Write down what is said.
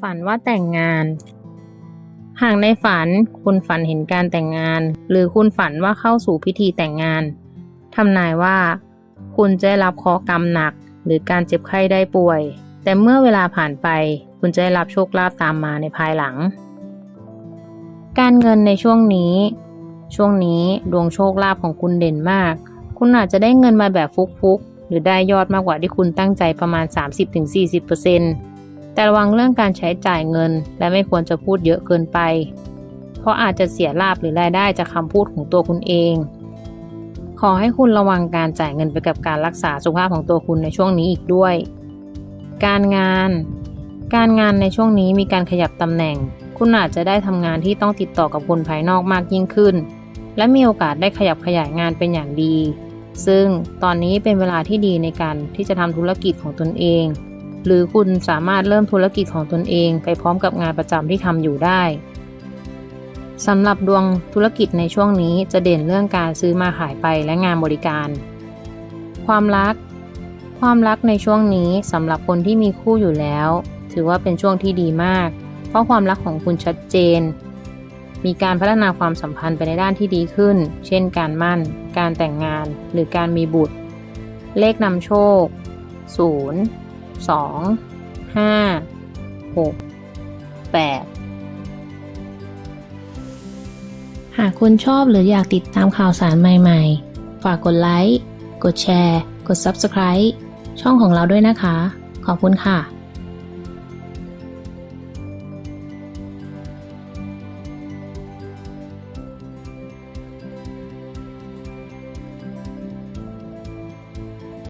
ฝันว่าแต่งงาน หากในฝันคุณฝันเห็นการแต่งงาน หรือคุณฝันว่าเข้าสู่พิธีแต่งงานทำนายว่า คุณจะรับเคราะห์กรรมหนัก หรือการเจ็บไข้ได้ป่วย แต่เมื่อเวลาผ่านไป คุณจะได้รับโชคลาภตามมาในภายหลัง การเงินในช่วงนี้ ช่วงนี้ดวงโชคลาภของคุณเด่นมาก คุณอาจจะได้เงินมาแบบฟุกๆหรือได้ยอดมากกว่าที่คุณตั้งใจประมาณ 30-40% แต่ระวังเรื่องการใช้จ่ายเงิน และไม่ควรจะพูดเยอะเกินไป เพราะอาจจะเสียลาบหรือรายได้จากคำพูดของตัวคุณเอง ขอให้คุณระวังการจ่ายเงินไปกับการรักษาสุขภาพของตัวคุณในช่วงนี้อีกด้วย การงาน การงานในช่วงนี้มีการขยับตำแหน่ง คุณอาจจะได้ทำงานที่ต้องติดต่อกับคนภายนอกมากยิ่งขึ้น และมีโอกาสได้ขยับขยายงานเป็นอย่างดีซึ่งตอนนี้เป็นเวลาที่ดีในการที่จะทำธุรกิจของตนเอง หรือคุณสามารถเริ่มธุรกิจของตนเองไปพร้อมกับงานประจำที่ทำอยู่ได้สำหรับดวงธุรกิจในช่วงนี้จะเด่นเรื่องการซื้อมาขายไปและงานบริการ ความรัก ความรักในช่วงนี้สำหรับคนที่มีคู่อยู่แล้ว ถือว่าเป็นช่วงที่ดีมาก เพราะความรักของคุณชัดเจน มีการพัฒนาความสัมพันธ์ไปในด้านที่ดีขึ้น เช่น การมั่น การแต่งงาน หรือการมีบุตร เลขนำโชค 0 2 5 6 8หากคุณชอบหรืออยากติดตามข่าวสารใหม่ๆ ฝากกดไลค์ กดแชร์ กด Subscribe ช่องของเราด้วยนะคะ ขอบคุณค่ะ